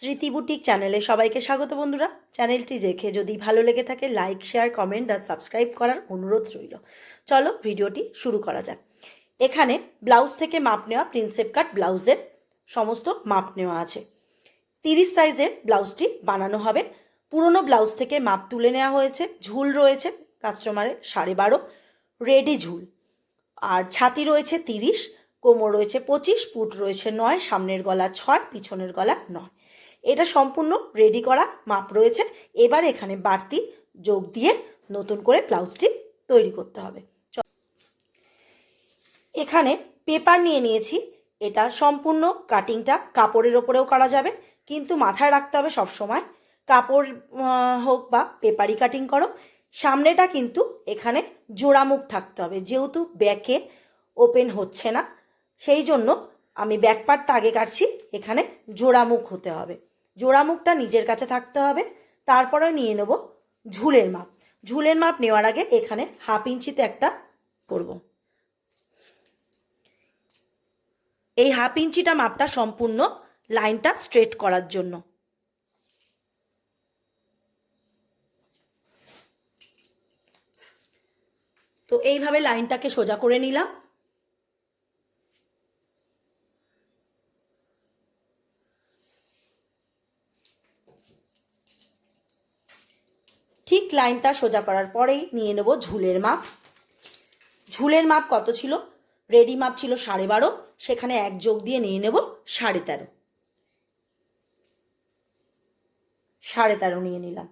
স্মৃতি বুটিক চ্যানেলে সবাইকে স্বাগত বন্ধুরা। চ্যানেলটি দেখে যদি ভালো লেগে থাকে লাইক শেয়ার কমেন্ট আর সাবস্ক্রাইব করার অনুরোধ রইল। চলো ভিডিওটি শুরু করা যাক। এখানে ব্লাউজ থেকে মাপ নেওয়া, প্রিন্সেপ কাট ব্লাউজের সমস্ত মাপ নেওয়া আছে। তিরিশ সাইজের ব্লাউজটি বানানো হবে। পুরনো ব্লাউজ থেকে মাপ তুলে নেওয়া হয়েছে। ঝুল রয়েছে, কাস্টমারের সাড়ে বারো। রেডি ঝুল। আর ছাতি রয়েছে তিরিশ, কোমর রয়েছে পঁচিশ ফুট রয়েছে নয়, সামনের গলা ছয়, পিছনের গলা নয়। এটা সম্পূর্ণ রেডি করা মাপ রয়েছে। এবার এখানে বাড়তি যোগ দিয়ে নতুন করে ব্লাউজটি তৈরি করতে হবে। এখানে পেপার নিয়ে নিয়েছি। এটা সম্পূর্ণ কাটিংটা কাপড়ের ওপরেও করা যাবে, কিন্তু মাথায় রাখতে হবে সবসময় কাপড় হোক বা পেপারি কাটিং করো। সামনেটা কিন্তু এখানে জোড়ামুখ থাকতে হবে, যেহেতু ব্যাকে ওপেন হচ্ছে না, সেই জন্য আমি ব্যাক পার্টটা আগে কাটছি, এখানে জোড়ামুখ হতে হবে। জোড়ামুখটা নিজের কাছে থাকতে হবে, তারপরে নিয়ে নেব ঝুলের মাপ। ঝুলের মাপ নেওয়ার আগে এখানে হাফ ইঞ্চিতে একটা করব। এই হাফ ইঞ্চিটা মাপটা সম্পূর্ণ লাইনটা স্ট্রেট করার জন্য। তো এইভাবে লাইনটাকে সোজা করে নিলাম ঠিক লাইনটা সোজা করার পরেই নিয়ে নেব ঝুলের মাপ। ঝুলের মাপ কত ছিল? রেডি মাপ ছিল সাড়ে বারো, সেখানে এক যোগ দিয়ে নিয়ে নেব সাড়ে তেরো। সাড়ে তেরো নিয়ে নিলাম।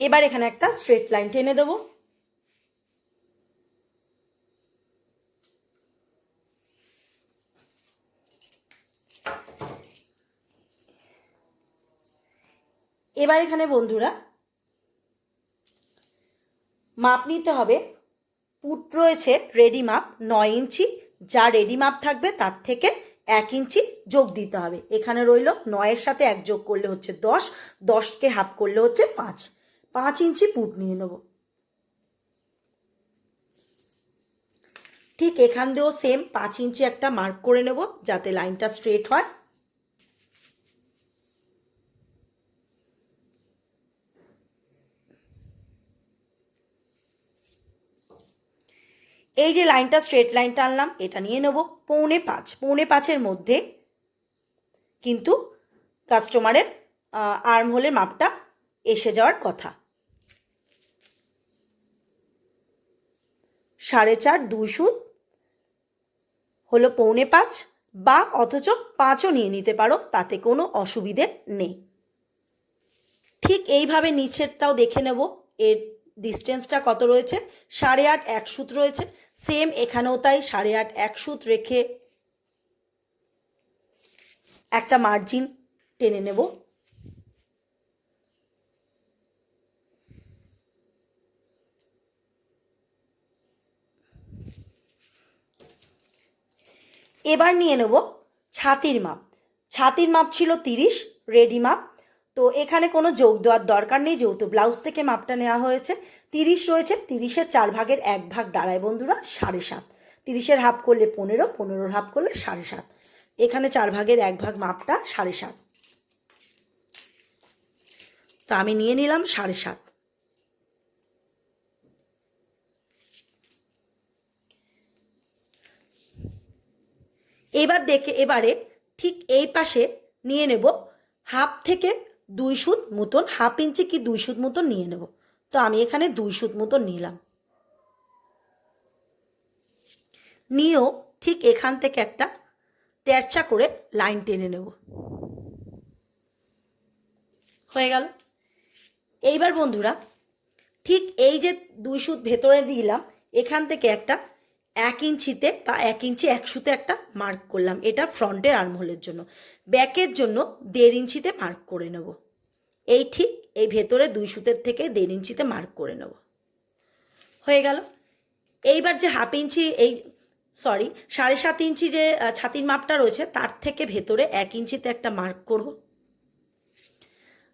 এবার এখানে একটা স্ট্রেট লাইন টেনে দেবো। এবার এখানে বন্ধুরা, মাপ নিতে হবে। পুট রয়েছে রেডি মাপ, নয় ইঞ্চি। যা রেডি মাপ থাকবে তার থেকে এক ইঞ্চি যোগ দিতে হবে। এখানে রইল নয়ের সাথে এক যোগ করলে হচ্ছে দশ, দশকে হাফ করলে হচ্ছে পাঁচ। পাঁচ ইঞ্চি পুট নিয়ে নেব। ঠিক এখান দিয়েও সেম পাঁচ ইঞ্চি একটা মার্ক করে নেব যাতে লাইনটা স্ট্রেট হয়। এই যে লাইনটা স্ট্রেট লাইন টানলাম, এটা নিয়ে নেব পৌনে পাঁচ। পৌনে পাঁচের মধ্যে কিন্তু কাস্টমারের আর্ম হোলের মাপটা এসে যাওয়ার কথা। সাড়ে চার, দুই সুদ হলো পৌনে পাঁচ, বা অথচ পাঁচও নিয়ে নিতে পারো, তাতে কোনো অসুবিধে নেই। ঠিক এইভাবে নিচেরটাও দেখে নেব, এর ডিস্টেন্সটা কত রয়েছে? সাড়ে আট, এক সুত রয়েছে। সেম, এখানেও তাই সাড়ে আট, এক সুত রেখে একটা মার্জিন টেনে নেব। এবার নিয়ে নেব ছাতির মাপ। ছাতির মাপ ছিল তিরিশ রেডি মাপ। তো এখানে কোনো যোগ দেওয়ার দরকার নেই, যেহেতু ব্লাউজ থেকে মাপটা নেওয়া হয়েছে। তিরিশ রয়েছে, তিরিশের চার ভাগের এক ভাগ দাঁড়ায় বন্ধুরা, সাড়ে সাত। তিরিশের হাফ করলে পনেরো, পনেরোর হাফ করলে সাড়ে সাত। এখানে চার ভাগের এক ভাগ মাপটা সাড়ে সাত। তো আমি নিয়ে নিলাম সাড়ে সাত। এবার দেখে, এবারে ঠিক এই পাশে নিয়ে নেব হাফ থেকে দুই সুত মতন, হাফ ইঞ্চি কি দুই সুত মতন নিয়ে নেব। তো আমি এখানে দুই সুত মতো নিলাম। নিয়েও ঠিক এখান থেকে একটা তেরচা করে লাইন টেনে নেব। হয়ে গেল। এইবার বন্ধুরা, ঠিক এই যে দুই সুত ভেতরে দিলাম, এখান থেকে একটা এক ইঞ্চিতে বা এক ইঞ্চি এক সুতে একটা মার্ক করলাম। এটা ফ্রন্টের আর্মহোলের জন্য। ব্যাকের জন্য দেড় ইঞ্চিতে মার্ক করে নেব। এই ঠিক এই ভেতরে দুই সুতের থেকে দেড় ইঞ্চিতে মার্ক করে নেব। হয়ে গেল। এইবার যে হাফ ইঞ্চি এই সরি সাড়ে সাত ইঞ্চি যে ছাতির মাপটা রয়েছে, তার থেকে ভেতরে এক ইঞ্চিতে একটা মার্ক করব।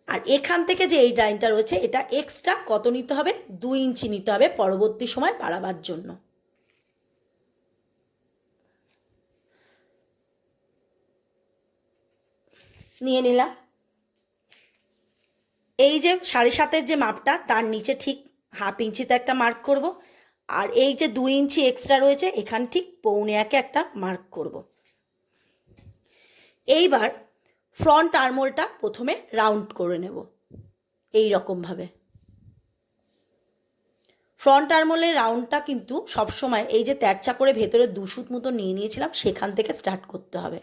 আর এখান থেকে যে এই লাইনটা রয়েছে, এটা এক্সট্রা কত নিতে হবে? দুই ইঞ্চি নিতে হবে পরবর্তী সময় বাড়াবার জন্য। নিয়ে নিলাম। এই যে সাড়ে সাতের যে মাপটা, তার নিচে ঠিক হাফ ইঞ্চিতে একটা মার্ক করব। আর এই যে দুই ইঞ্চি এক্সট্রা রয়েছে, এখান ঠিক পৌনে একে একটা মার্ক করব। এইবার ফ্রন্ট আর্মোলটা প্রথমে রাউন্ড করে নেব, এই রকমভাবে ফ্রন্ট আর্মোলের রাউন্ডটা কিন্তু সবসময় এই যে তেরচা করে ভেতরে দুশুত মতো নিয়ে নিয়েছিলাম, সেখান থেকে স্টার্ট করতে হবে।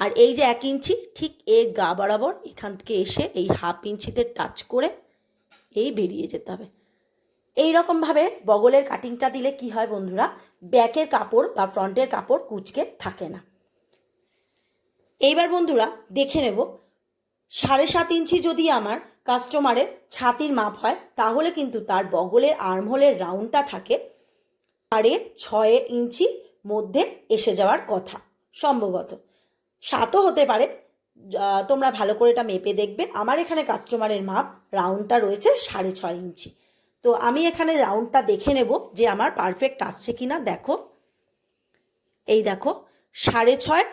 আর এই যে এক ইঞ্চি, ঠিক এর গা বরাবর এখান থেকে এসে এই হাফ ইঞ্চিতে টাচ করে এই বেরিয়ে যেতে হবে। এই রকমভাবে বগলের কাটিংটা দিলে কি হয় বন্ধুরা, ব্যাকের কাপড় বা ফ্রন্টের কাপড় কুচকে থাকে না। এইবার বন্ধুরা দেখে নেব, সাড়ে সাত ইঞ্চি যদি আমার কাস্টমারের ছাতির মাপ হয়, তাহলে কিন্তু তার বগলের আর্মহোলের রাউন্ডটা থাকে সাড়ে ছয় ইঞ্চি মধ্যে এসে যাওয়ার কথা, সম্ভবত। সাতও হতে পারে। তোমরা ভালো করে এটা মেপে দেখবে। আমার এখানে কাস্টমারের মাপ রাউন্ডটা রয়েছে সাড়ে ছয় ইঞ্চি। তো আমি এখানে রাউন্ডটা দেখে নেব যে আমার পারফেক্ট আসছে কি না দেখো। এই দেখো, সাড়ে ছয়,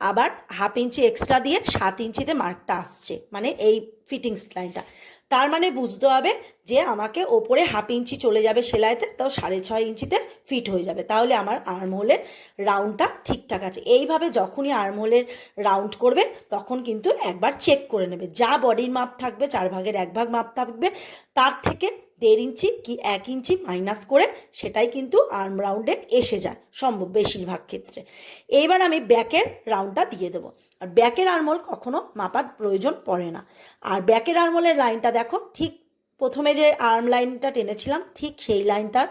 আবার হাফ ইঞ্চি এক্সট্রা দিয়ে সাত ইঞ্চিতে মার্কটা আসছে। মানে এই ফিটিংস লাইনটা তার মানে বুঝতে হবে যে আমাকে ওপরে হাফ ইঞ্চি চলে যাবে সেলাইতে তাও সাড়ে ছয় ইঞ্চিতে ফিট হয়ে যাবে। তাহলে আমার আর্মহোলের রাউন্ডটা ঠিকঠাক আছে। এইভাবে যখনই আর্মহোলের রাউন্ড করবে, তখন কিন্তু একবার চেক করে নেবে। যা বডির মাপ থাকবে, চার ভাগের এক ভাগ মাপ থাকবে, তার থেকে দেড় ইঞ্চি কি এক ইঞ্চি মাইনাস করে সেটাই কিন্তু আর্ম রাউন্ডে এসে যায় সম্ভব বেশিরভাগ ক্ষেত্রে। এইবার আমি ব্যাকের রাউন্ডটা দিয়ে দেবো। আর ব্যাকের আর্মল কখনো মাপার প্রয়োজন পড়ে না। আর ব্যাকের আর্মহোলের লাইনটা দেখো, ঠিক প্রথমে যে আর্ম লাইনটা টেনেছিলাম, ঠিক সেই লাইনটার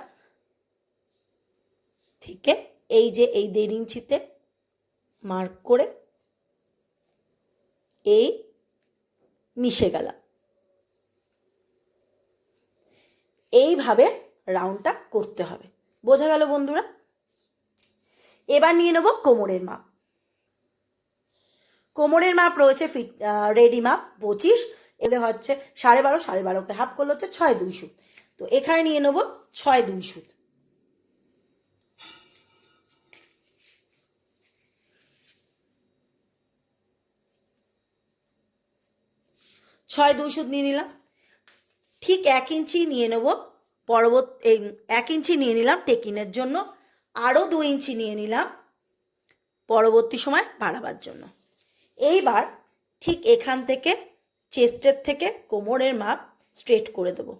থেকে এই যে এই দেড় ইঞ্চিতে মার্ক করে এই মিশে গেলাম। এইভাবে রাউন্ডটা করতে হবে। বোঝা গেল বন্ধুরা? এবার নিয়ে নেব কোমরের মাপ। কোমরের মাপ রয়েছে ফিট রেডি মাপ পঁচিশ এলে হচ্ছে সাড়ে বারো, সাড়ে বারোকে হাফ করলে হচ্ছে ছয় দুই সুত। তো এখানে নিয়ে নেব ছয় দুই সুত। ছয় দুই সুত নিয়ে নিলাম। ঠিক এক ইঞ্চি নিয়ে নেব। পরবর্তী, এই এক ইঞ্চি নিয়ে নিলাম টেকিনের জন্য। আরও দু ইঞ্চি নিয়ে নিলাম পরবর্তী সময় বাড়াবার জন্য। এইবার ঠিক এখান থেকে চেস্টের থেকে কোমরের মাপ স্ট্রেট করে দেবো।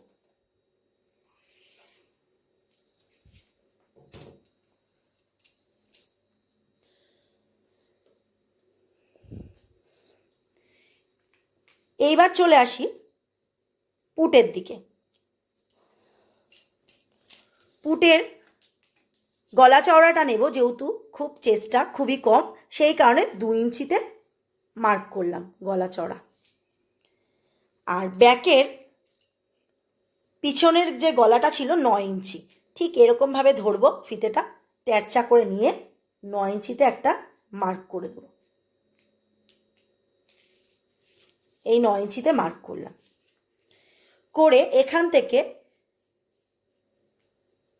এইবার চলে আসি পুটের দিকে। পুটের গলা চওড়াটা নেব, যেহেতু খুব চেষ্টা, খুবই কম। সেই কারণে দু ইঞ্চিতে মার্ক করলাম গলা চড়া আর ব্যাকের পিছনের যে গলাটা ছিল নয় ইঞ্চি, ঠিক এরকমভাবে ধরবো ফিতেটা তেরচা করে নিয়ে নয় ইঞ্চিতে একটা মার্ক করে দেবো। এই নয় ইঞ্চিতে মার্ক করলাম। করে এখান থেকে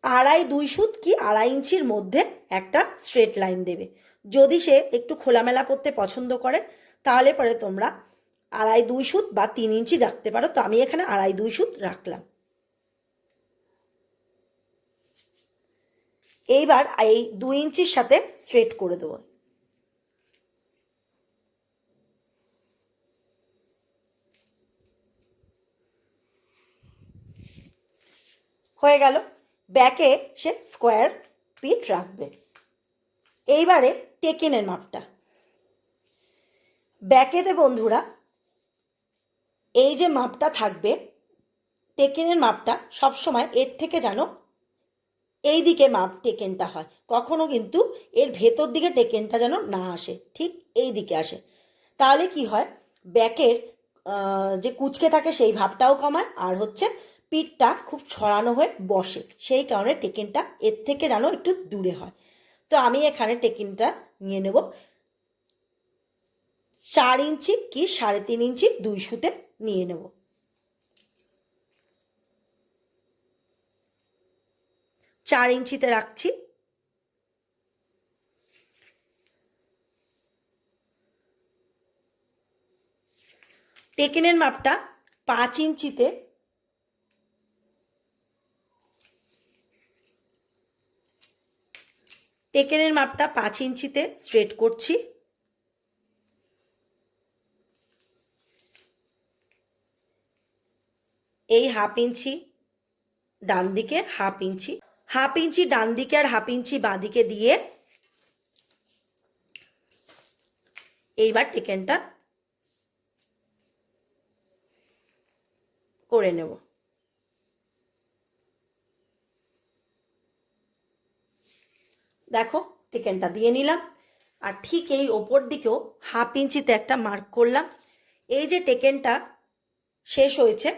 আড়াই দুই সুত কি আড়াই ইঞ্চির মধ্যে একটা স্ট্রেট লাইন দেবে। যদি সে একটু খোলামেলা করতে পছন্দ করে, তাহলে পরে তোমরা আড়াই দুই সুত বা তিন ইঞ্চি রাখতে পারো। তো আমি এখানে আড়াই দুই সুত রাখলাম। এইবার এই দুই ইঞ্চির সাথে স্ট্রেট করে দেবো। হয়ে গেল। ব্যাকে সে স্কোয়ার পিট রাখবে। এইবারে টেকেনের মাপটা। ব্যাকেতে বন্ধুরা, এই যে মাপটা থাকবে টেকেনের মাপটা সবসময় এর থেকে যেন এই দিকে মাপ টেকেনটা হয়। কখনো কিন্তু এর ভেতর দিকে টেকেনটা যেন না আসে, ঠিক এই দিকে আসে। তাহলে কি হয়? ব্যাকের যে কুচকে থাকে সেই ভাবটাও কমায়, আর হচ্ছে পিঠটা খুব ছড়ানো হয়ে বসে। সেই কারণে টেকিনটা এর থেকে যেন একটু দূরে হয়। তো আমি এখানে টেকিনটা নিয়ে নেব। চার ইঞ্চি কি সাড়ে তিন ইঞ্চি দুই সুতে নিয়ে নেব। চার ইঞ্চিতে রাখছি। টেকেনের মাপটা পাঁচ ইঞ্চিতে টেকেনের মাপটা পাঁচ ইঞ্চিতে স্ট্রেট করছি। এই হাফ ইঞ্চি ডান দিকে, হাফ ইঞ্চি হাফ ইঞ্চি ডান দিকে আর হাফ ইঞ্চি বাঁ দিকে দিয়ে এইবার টেকেনটা করে নেব। দেখো টিকেনটা দিয়ে নিলাম। আর ঠিক এই ওপর দিকেও হাফ ইঞ্চিতে একটা মার্ক করলাম। এই যে টেকেনটা শেষ হয়েছে,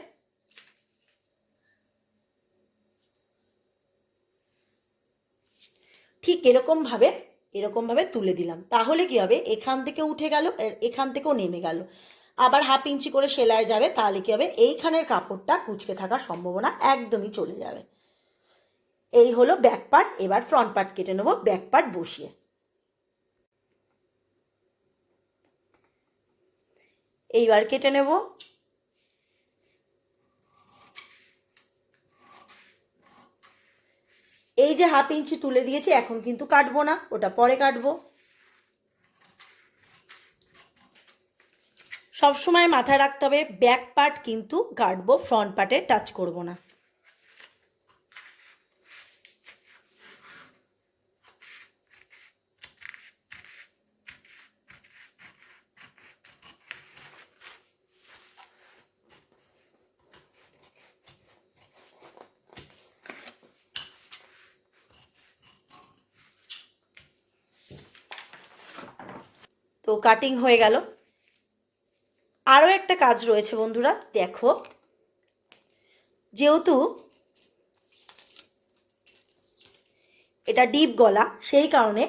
ঠিক এরকমভাবে এরকমভাবে তুলে দিলাম। তাহলে কি হবে? এখান থেকে উঠে গেল এখান থেকেও নেমে গেল। আবার হাফ ইঞ্চি করে সেলাই যাবে, তাহলে কি হবে? এইখানের কাপড়টা কুচকে থাকার সম্ভাবনা একদমই চলে যাবে। এই হলো ব্যাক পার্ট এবার ফ্রন্ট পার্ট কেটে নেব ব্যাক পার্ট বসিয়ে। এইবার কেটে নেব। এই যে হাফ ইঞ্চি তুলে দিয়েছি, এখন কিন্তু কাটবো না, ওটা পরে কাটবো। সবসময় মাথায় রাখতে হবে ব্যাক পার্ট কিন্তু কাটবো ফ্রন্ট পার্টে টাচ করব না। তো কাটিং হয়ে গেল। আরও একটা কাজ রয়েছে বন্ধুরা, দেখো। যেহেতু এটা ডিপ গলা, সেই কারণে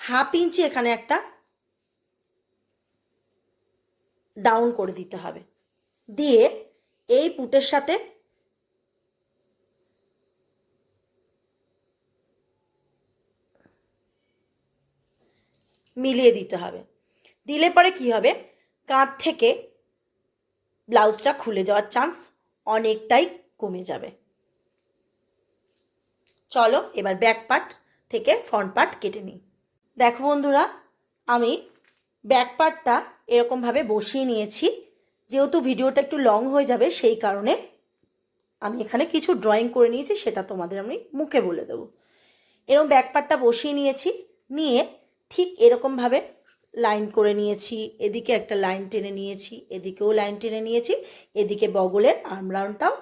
হাফ ইঞ্চি এখানে একটা ডাউন করে দিতে হবে। দিয়ে এই পুটের সাথে মিলিয়ে দিতে হবে। দিলে পরে কি হবে? কাঁধ থেকে ব্লাউজটা খুলে যাওয়ার চান্স অনেকটাই কমে যাবে। চলো এবার ব্যাক পার্ট থেকে ফ্রন্ট পার্ট কেটে নিই। দেখো বন্ধুরা, আমি ব্যাক পার্টটা এরকমভাবে বসিয়ে নিয়েছি, যেহেতু ভিডিওটা একটু লং হয়ে যাবে, সেই কারণে আমি এখানে কিছু ড্রয়িং করে নিয়েছি, সেটা তোমাদের আমি মুখে বলে দেবো। এরকম ব্যাক পার্টটা বসিয়ে নিয়েছি, নিয়ে ঠিক এরকমভাবে লাইন করে নিয়েছি, এদিকে একটা লাইন টেনে নিয়েছি, এদিকেও লাইন টেনে নিয়েছি, এদিকে বগলের আর্মরাউন্ডটাও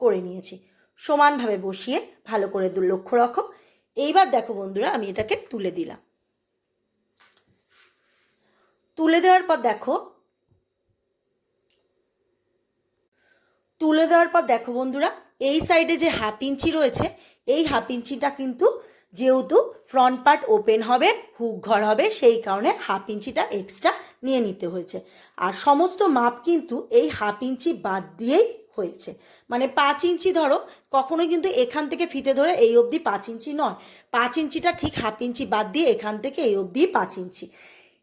করে নিয়েছি। সমানভাবে বসিয়ে ভালো করে লক্ষ্য রাখো এইবার দেখো বন্ধুরা, আমি এটাকে তুলে দিলাম। তুলে দেওয়ার পর দেখো, তুলে দেওয়ার পর দেখো বন্ধুরা, এই সাইডে যে হাফ ইঞ্চি রয়েছে, এই হাফ ইঞ্চিটা কিন্তু যেহেতু ফ্রন্ট পার্ট ওপেন হবে হুক ঘর হবে, সেই কারণে হাফ ইঞ্চিটা এক্সট্রা নিয়ে নিতে হয়েছে। আর সমস্ত মাপ কিন্তু এই হাফ ইঞ্চি বাদ দিয়েই হয়েছে। মানে পাঁচ ইঞ্চি ধরো, কখনোই কিন্তু এখান থেকে ফিতে ধরে এই অবধি পাঁচ ইঞ্চি নয়। পাঁচ ইঞ্চিটা ঠিক হাফ ইঞ্চি বাদ দিয়ে এখান থেকে এই অবধি পাঁচ ইঞ্চি।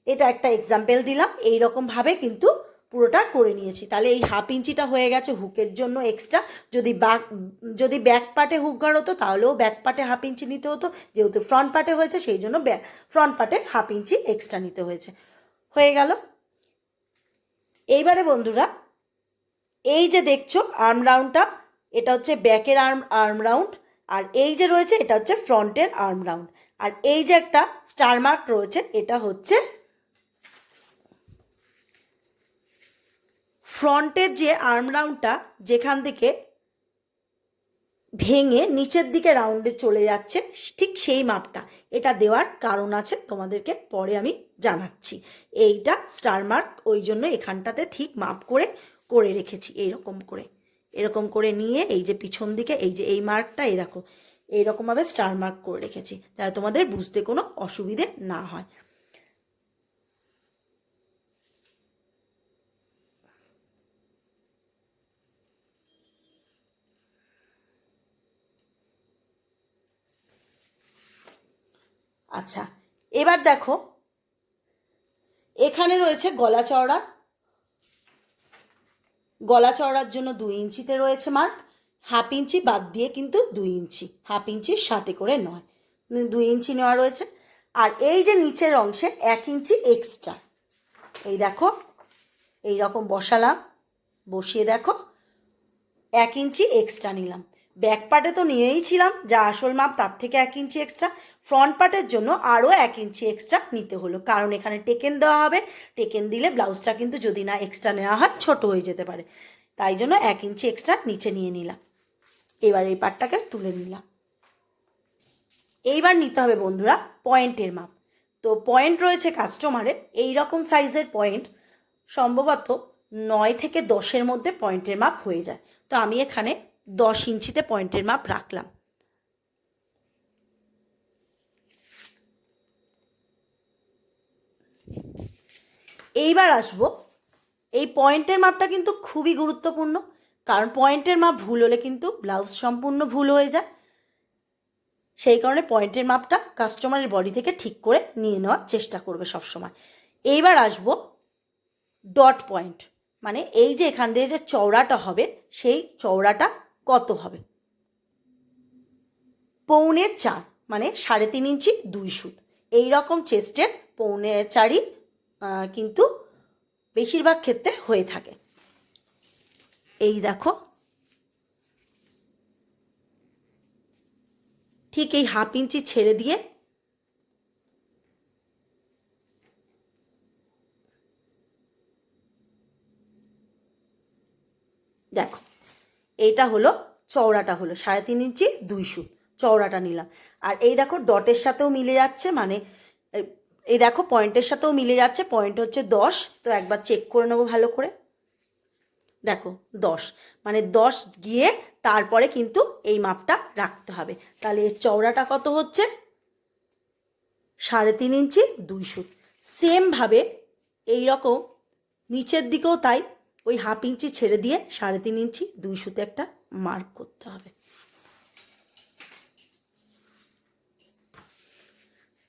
এটা একটা এক্সাম্পল দিলাম এই রকমভাবে কিন্তু পুরোটা করে নিয়েছি। তাহলে এই হাফ ইঞ্চিটা হয়ে গেছে হুকের জন্য এক্সট্রা যদি ব্যাক যদি ব্যাক পার্টে হুক ঘর হতো, তাহলেও ব্যাক পার্টে হাফ ইঞ্চি নিতে হতো। যেহেতু ফ্রন্ট পার্টে হয়েছে, সেই জন্য ফ্রন্ট পার্টে হাফ ইঞ্চি এক্সট্রা নিতে হয়েছে। হয়ে গেল। এইবারে বন্ধুরা, এই যে দেখছ আর্ম রাউন্ডটা এটা হচ্ছে ব্যাকের আর্ম আর্ম রাউন্ড আর এই যে রয়েছে, এটা হচ্ছে ফ্রন্টের আর্ম রাউন্ড আর এই যে একটা স্টার মার্ক রয়েছে, এটা হচ্ছে ফ্রন্টের যে আর্ম রাউন্ডটা যেখান থেকে ভেঙে নিচের দিকে রাউন্ডে চলে যাচ্ছে, ঠিক সেই মাপটা। এটা দেওয়ার কারণ আছে, তোমাদেরকে পরে আমি জানাচ্ছি। এইটা স্টার মার্ক ওই জন্য এখানটাতে ঠিক মাপ করে করে রেখেছি, এইরকম করে। এরকম করে নিয়ে, এই যে পিছন দিকে, এই যে এই মার্কটা এই দেখো, এইরকমভাবে স্টার মার্ক করে রেখেছি। তাই তোমাদের বুঝতে কোনো অসুবিধে না হয়। আচ্ছা এবার দেখো, এখানে রয়েছে গলা চওড়ার গলা চওড়ার জন্য দুই ইঞ্চিতে রয়েছে মার্ক হাফ ইঞ্চি বাদ দিয়ে কিন্তু দুই ইঞ্চি হাফ ইঞ্চির সাথে করে নয়। দুই ইঞ্চি নেওয়া রয়েছে। আর এই যে নিচের অংশে এক ইঞ্চি এক্সট্রা এই দেখো এই রকম বসালাম, বসিয়ে দেখো, এক ইঞ্চি এক্সট্রা নিলাম। ব্যাক পার্টে তো নিয়েই ছিলাম, যা আসল মাপ তার থেকে এক ইঞ্চি এক্সট্রা ফ্রন্ট পার্টের জন্য আরও এক ইঞ্চি এক্সট্রা নিতে হলো, কারণ এখানে টেকেন দেওয়া হবে। টেকেন দিলে ব্লাউজটা কিন্তু যদি না এক্সট্রা নেওয়া হয়, ছোট হয়ে যেতে পারে। তাই জন্য এক ইঞ্চি এক্সট্রা নিচে নিয়ে নিলাম। এবার এই পার্টটাকে তুলে নিলাম। এইবার নিতে হবে বন্ধুরা পয়েন্টের মাপ। তো পয়েন্ট রয়েছে কাস্টমারের এই রকম সাইজের পয়েন্ট সম্ভবত নয় থেকে দশের মধ্যে পয়েন্টের মাপ হয়ে যায়। তো আমি এখানে দশ ইঞ্চিতে পয়েন্টের মাপ রাখলাম। এইবার আসব। এই পয়েন্টের মাপটা কিন্তু খুবই গুরুত্বপূর্ণ, কারণ পয়েন্টের মাপ ভুল হলে কিন্তু ব্লাউজ সম্পূর্ণ ভুল হয়ে যায়। সেই কারণে পয়েন্টের মাপটা কাস্টমারের বডি থেকে ঠিক করে নিয়ে নেওয়ার চেষ্টা করবে সবসময়। এইবার আসব ডট পয়েন্ট মানে এই যে এখান দিয়ে যে চওড়াটা হবে, সেই চওড়াটা কত হবে? পৌনে চার মানে সাড়ে তিন ইঞ্চি দুই সুত। এই রকম চেস্টের পৌনে চারই কিন্তু বেশিরভাগ ক্ষেত্রে হয়ে থাকে। এই দেখো। ঠিক এই হাফ ইঞ্চি ছেড়ে দিয়ে দেখো এইটা হলো চওড়াটা হলো সাড়ে তিন ইঞ্চি, দুই সুত চওড়াটা নিলাম। আর এই দেখো ডটের সাথেও মিলে যাচ্ছে মানে এই দেখো পয়েন্টের সাথেও মিলে যাচ্ছে পয়েন্ট হচ্ছে দশ। তো একবার চেক করে নেব ভালো করে। দেখো দশ। মানে দশ গিয়ে তারপরে কিন্তু এই মাপটা রাখতে হবে। তাহলে এর চওড়াটা কত হচ্ছে? সাড়ে তিন ইঞ্চি, দুই সুত সেমভাবে এই রকম নিচের দিকেও তাই ওই হাফ ইঞ্চি ছেড়ে দিয়ে সাড়ে তিন ইঞ্চি দুই সুতে একটা মার্ক করতে হবে।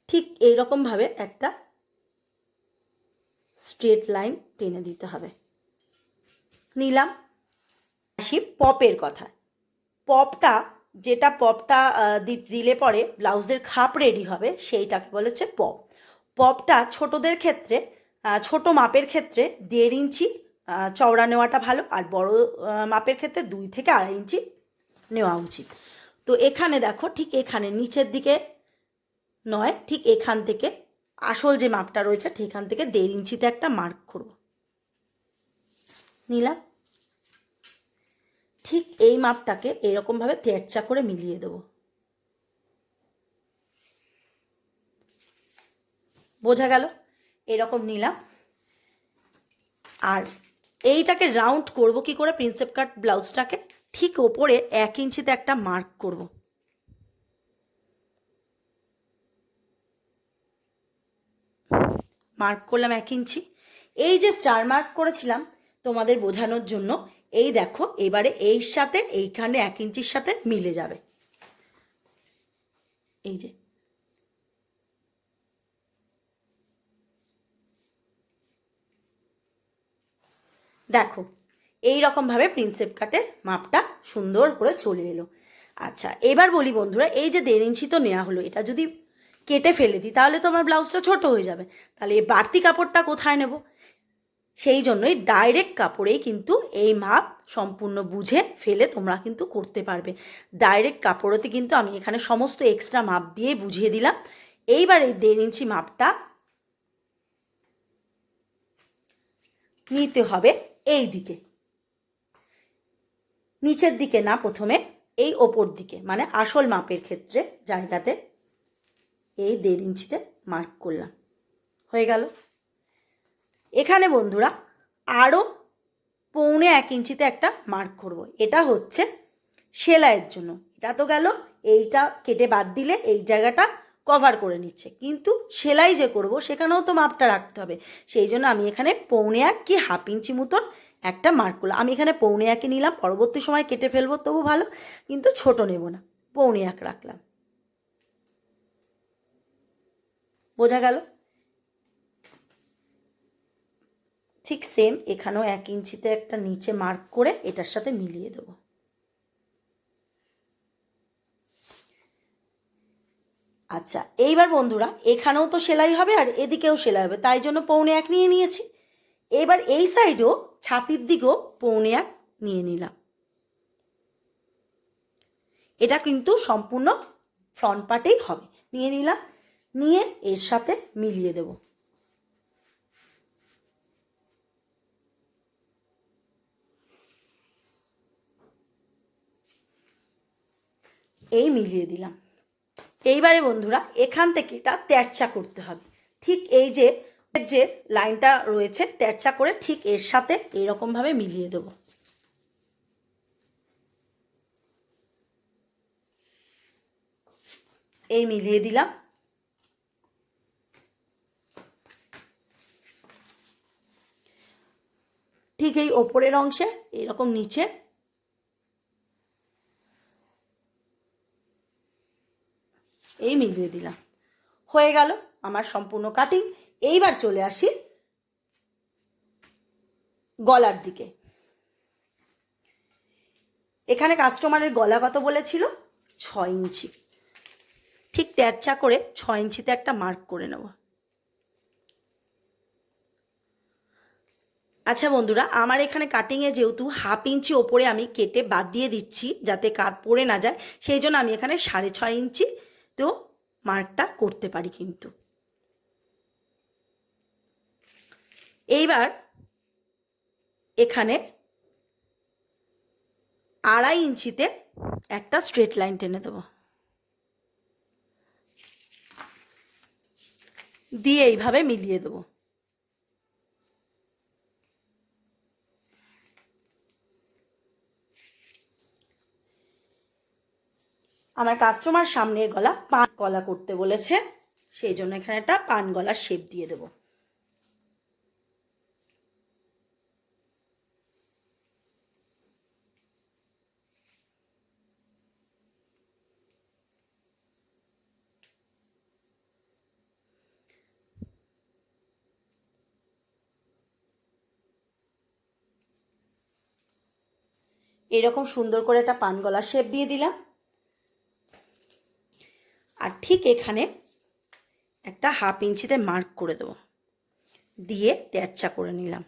ঠিক এইরকমভাবে একটা স্ট্রেট লাইন টেনে দিতে হবে। নিলাম। আসি পপের কথা পপটা, যেটা পপটা দিলে পরে ব্লাউজের খাপ রেডি হবে, সেইটাকে বলেছে পপ। পপটা ছোটদের ক্ষেত্রে ছোট মাপের ক্ষেত্রে দেড় ইঞ্চি চওড়া নেওয়াটা ভালো আর বড় মাপের ক্ষেত্রে দুই থেকে আড়াই ইঞ্চি নেওয়া উচিত। তো এখানে দেখো ঠিক এখানে নিচের দিকে নয়, ঠিক এখান থেকে আসল যে মাপটা রয়েছে সেখান থেকে দেড় ইঞ্চিতে একটা মার্ক করব। নিলাম ঠিক এই মাপটাকে এরকমভাবে তেরচা করে মিলিয়ে দেব। বোঝা গেল? এরকম নিলাম আর এইটাকে রাউন্ড করব কি করে? প্রিন্সেপ কাট ব্লাউজটাকে ঠিক ওপরে এক ইঞ্চিতে একটা মার্ক করব। মার্ক করলাম এক ইঞ্চি। এই যে স্টার মার্ক করেছিলাম তোমাদের বোঝানোর জন্য, এই দেখো, এবারে এই সাথে, এইখানে এক ইঞ্চির সাথে মিলে যাবে। এই যে দেখো এই রকমভাবে প্রিন্সেপ কাটের মাপটা সুন্দর করে চলে এলো। আচ্ছা এবার বলি বন্ধুরা, এই যে দেড় ইঞ্চি তো নেওয়া হলো, এটা যদি কেটে ফেলে দিই, তাহলে তো আমার ব্লাউজটা ছোট হয়ে যাবে। তাহলে এই বাড়তি কাপড়টা কোথায় নেব? সেই জন্যই ডাইরেক্ট কাপড়েই কিন্তু এই মাপ সম্পূর্ণ বুঝে ফেলে তোমরা কিন্তু করতে পারবে। ডাইরেক্ট কাপড়তে কিন্তু আমি এখানে সমস্ত এক্সট্রা মাপ দিয়ে বুঝিয়ে দিলাম। এইবার এই দেড় ইঞ্চি মাপটা নিতে হবে। এই দিকে। নিচের দিকে না, প্রথমে এই ওপর দিকে মানে আসল মাপের ক্ষেত্রে জায়গাতে এই দেড় ইঞ্চিতে মার্ক করলাম। হয়ে গেল। এখানে বন্ধুরা আরও পৌনে এক ইঞ্চিতে একটা মার্ক করব। এটা হচ্ছে সেলাইয়ের জন্য। এটা তো গেল, এইটা কেটে বাদ দিলে এই জায়গাটা কভার করে নিচ্ছে। কিন্তু সেলাই যে করব, সেখানেও তো মাপটা রাখতে হবে। সেই জন্য আমি এখানে পৌনে এক কি হাফ ইঞ্চি মতন একটা মার্ক করলাম। আমি এখানে পৌনে একে নিলাম, পরবর্তী সময় কেটে ফেলব, তবু ভালো, কিন্তু ছোট নেব না। পৌনে এক রাখলাম। বোঝা গেল? ঠিক সেম এখানেও এক ইঞ্চিতে একটা নিচে মার্ক করে এটার সাথে মিলিয়ে দেবো। আচ্ছা এইবার বন্ধুরা, এখানেও তো সেলাই হবে আর এদিকেও সেলাই হবে, তাই জন্য পৌনে এক নিয়ে নিয়েছি। এবার এই সাইডেও ছাতির দিকেও পৌনে এক নিয়ে নিলাম। এটা কিন্তু সম্পূর্ণ ফ্রন্ট পার্টেই হবে। নিয়ে নিলাম, নিয়ে এর সাথে মিলিয়ে দেব। এই মিলিয়ে দিলাম। এইবারে বন্ধুরা, এখান থেকে এটা তেরচা করতে হবে। ঠিক এই যে যে লাইনটা রয়েছে, তেরচা করে ঠিক এর সাথে এইরকমভাবে মিলিয়ে দেবো। এই মিলিয়ে দিলাম। ঠিক এই ওপরের অংশে এরকম নিচে এই মিলিয়ে দিলাম। হয়ে গেল আমার সম্পূর্ণ কাটিং এইবার চলে আসি গলার দিকে। এখানে কাস্টমারের গলা কত বলেছিল? ছয় ইঞ্চি। ঠিক তেরচা করে ছ ইঞ্চিতে একটা মার্ক করে নেব। আচ্ছা বন্ধুরা, আমার এখানে কাটিংয়ে যেহেতু হাফ ইঞ্চি ওপরে আমি কেটে বাদ দিয়ে দিচ্ছি যাতে কাত পড়ে না যায়, সেই জন্য আমি এখানে সাড়ে ছয় ইঞ্চি তো মার্কটা করতে পারি কিন্তু। এইবার এখানে আড়াই ইঞ্চিতে একটা স্ট্রেট লাইন টেনে দেব। দিয়ে এইভাবে মিলিয়ে দেবো। আমার কাস্টমার সামনের গলা পান গলা করতে বলেছে, সেই জন্য এখানে একটা পান গলার শেপ দিয়ে দেবো। এরকম সুন্দর করে একটা পান গলার শেপ দিয়ে দিলাম। আর ঠিক এখানে একটা হাফ ইঞ্চিতে মার্ক করে দেবো। দিয়ে তেরচা করে নিলাম।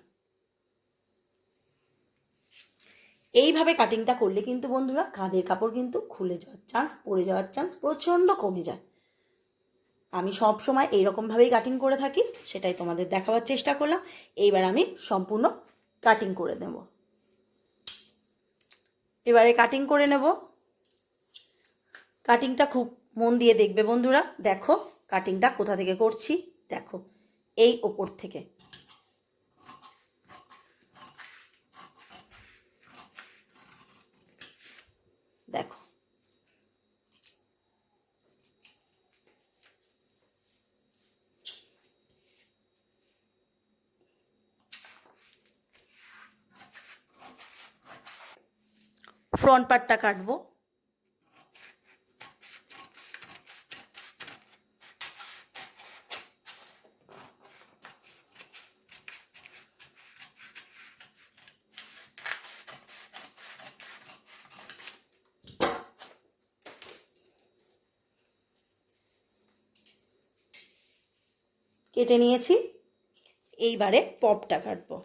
এইভাবে কাটিংটা করলে কিন্তু বন্ধুরা কাঁধের কাপড় কিন্তু খুলে যাওয়ার চান্স, পড়ে যাওয়ার চান্স প্রচণ্ড কমে যায়। আমি সব সময় এইরকমভাবেই কাটিং করে থাকি, সেটাই তোমাদের দেখাবার চেষ্টা করলাম। এইবার আমি সম্পূর্ণ কাটিং করে দেব এবারে কাটিং করে নেব। কাটিংটা খুব মন দিয়ে দেখবে বন্ধুরা। দেখো কাটিংটা কোথা থেকে করছি? দেখো, এই ওপর থেকে। দেখো। ফ্রন্ট পার্টটা কাটবো। কেটে নিয়েছি। এইবারে পপটা কাটবো।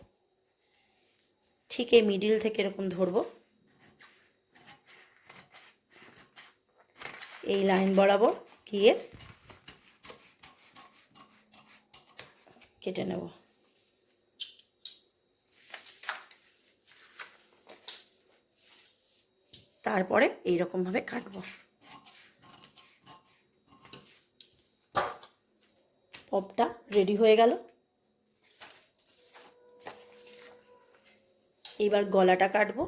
ঠিক এই মিডিল থেকে এরকম ধরবো। এই লাইন বরাবর গিয়ে কেটে নেব। তারপরে এইরকমভাবে কাটবো। পপটা রেডি হয়ে গেল। এবার গলাটা কাটবো।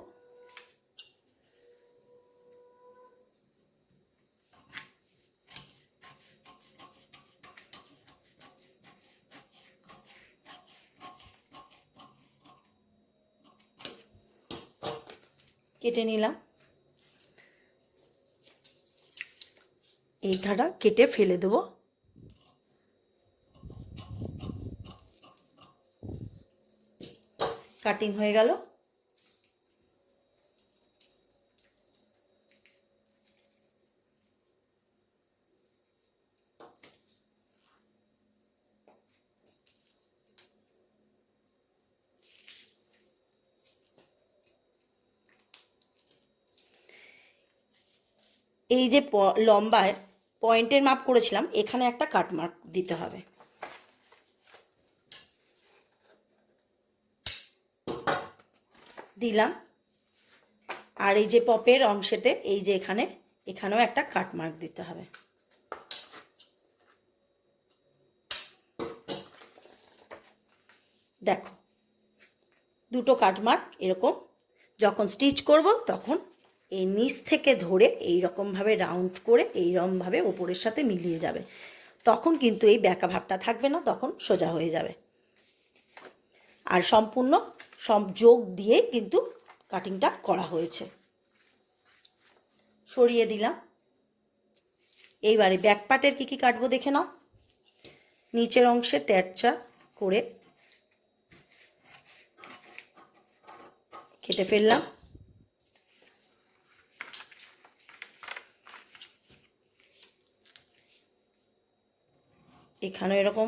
কেটে নিলাম। এই ঘাটা কেটে ফেলে দেবো। কাটিং হয়ে গেল। এই যে লম্বায় পয়েন্টের মাপ করেছিলাম, এখানে একটা কাট মার্ক দিতে হবে। দিলাম। আর এই যে পপের অংশেতে, এই যে এখানে, এখানেও একটা কাট মার্ক দিতে হবে। দেখো, দুটো কাটমার্ক এরকম। যখন স্টিচ করব, তখন এই নিচ থেকে ধরে এই রকমভাবে রাউন্ড করে এই রকমভাবে ওপরের সাথে মিলিয়ে যাবে। তখন কিন্তু এই ব্যাকা ভাবটা থাকবে না, তখন সোজা হয়ে যাবে। আর সম্পূর্ণ সব যোগ দিয়ে কিন্তু কাটিংটা করা হয়েছে। সরিয়ে দিলাম। এইবারে ব্যাক পার্টের কী কী কাটবো দেখে নাও। নিচের অংশে তেরচা করে কেটে ফেললাম। এখানে এরকম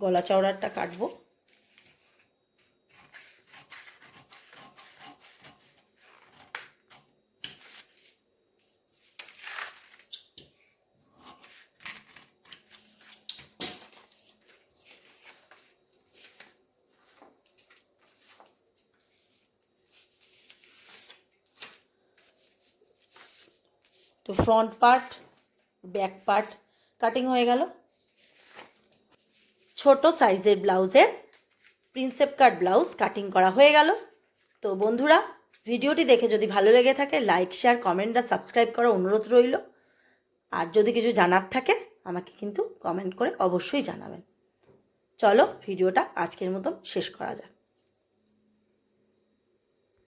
গলা চওড়ারটা কাটবো তো front part back part cutting হয়ে গেল। ছোট সাইজের ব্লাউজের প্রিন্সেপ কাট ব্লাউজ কাটিং করা হয়ে গেল। তো বন্ধুরা, ভিডিওটি দেখে যদি ভালো লেগে থাকে লাইক শেয়ার কমেন্ট আর সাবস্ক্রাইব করার অনুরোধ রইল। আর যদি কিছু জানার থাকে, আমাকে কিন্তু কমেন্ট করে অবশ্যই জানাবেন। চলো, ভিডিওটা আজকের মতন শেষ করা যাক।